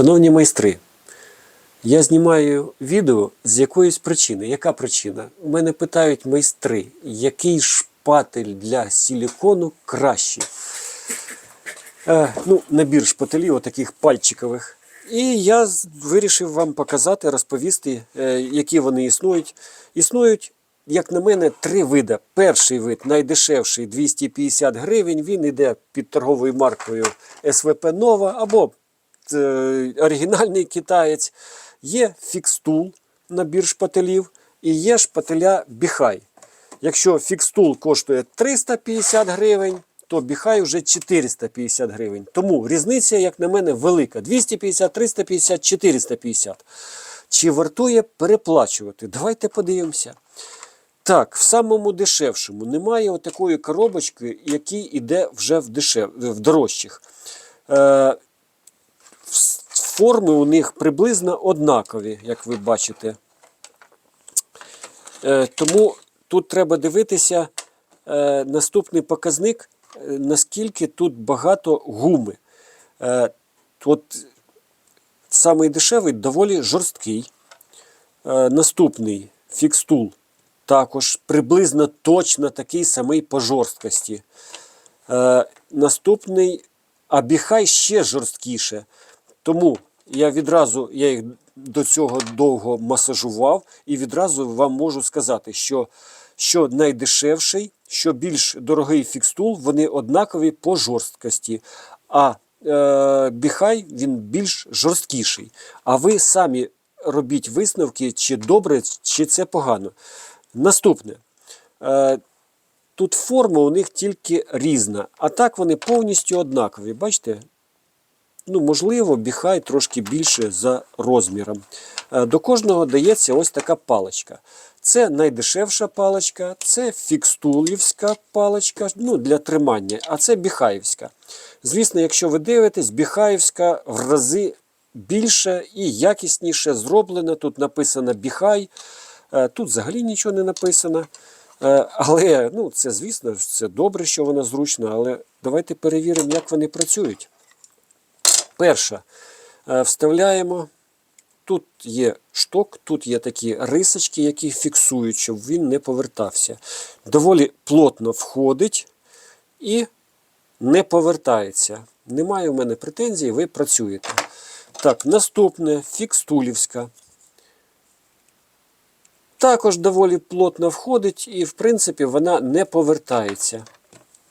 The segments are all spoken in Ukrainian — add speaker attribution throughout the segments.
Speaker 1: Шановні майстри, я знімаю відео з якоїсь причини. Яка причина? У мене питають майстри, який шпатель для силікону кращий. Е, ну, набір шпателів, отаких пальчикових. І я вирішив вам показати, розповісти, е, які вони існують. Існують, як на мене, три види. Перший вид найдешевший 250 гривень. Він йде під торговою маркою СВП Нова або оригінальний китаєць. Є фікстул набір шпателів і є шпателя Біхай. Якщо фікстул коштує 350 гривень, то біхай вже 450 гривень. Тому різниця, як на мене, велика: 250, 350, 450. Чи вартує переплачувати? Давайте подивимося. Так, в самому дешевшому немає отакої коробочки, який іде вже в, дешев... в дорожчих. Е, форми у них приблизно однакові, як ви бачите. Е, тому тут треба дивитися е, наступний показник, е, наскільки тут багато гуми. От самий дешевий доволі жорсткий. Наступний фікстул також приблизно точно такий самий по жорсткості. Наступний абіхай ще жорсткіше. Тому я відразу я їх до цього довго масажував, і відразу вам можу сказати, що, що найдешевший, що більш дорогий фікстул, вони однакові по жорсткості. А е, біхай він більш жорсткіший. А ви самі робіть висновки, чи добре, чи це погано. Наступне. Е, Тут форма у них тільки різна, а так вони повністю однакові. Бачите? Ну, можливо, біхай трошки більше за розміром. Е, До кожного дається ось така паличка. Це найдешевша паличка, це фікстулівська паличка ну, для тримання, а це біхаївська. Звісно, якщо ви дивитесь, біхаївська в рази більше і якісніше зроблена. Тут написано біхай, Е, тут взагалі нічого не написано. Е, Але ну, це, звісно, це добре, що вона зручна, але давайте перевіримо, як вони працюють. Перше, е, вставляємо. Тут є шток, тут є такі рисочки, які фіксують, щоб він не повертався. Доволі плотно входить і не повертається. Немає в мене претензій, ви працюєте. Так, наступне фікстулівська. Також доволі плотно входить і, в принципі, вона не повертається.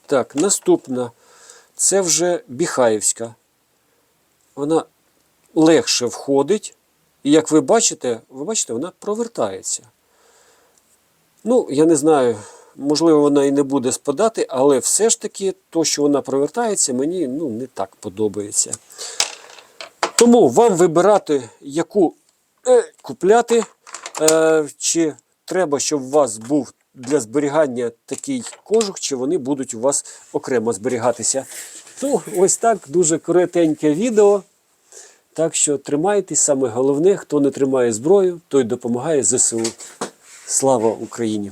Speaker 1: Так, наступна. Це вже Біхаївська. Вона легше входить. І як ви бачите, ви бачите, вона провертається. Ну, я не знаю, можливо, вона і не буде спадати, але все ж таки, то, що вона провертається, мені ну, не так подобається. Тому вам вибирати, яку е, купляти, е, чи треба, щоб у вас був для зберігання такий кожух, чи вони будуть у вас окремо зберігатися. Ну, ось так, дуже коротеньке відео. Так що тримайтесь, саме головне, хто не тримає зброю, той допомагає ЗСУ. Слава Україні!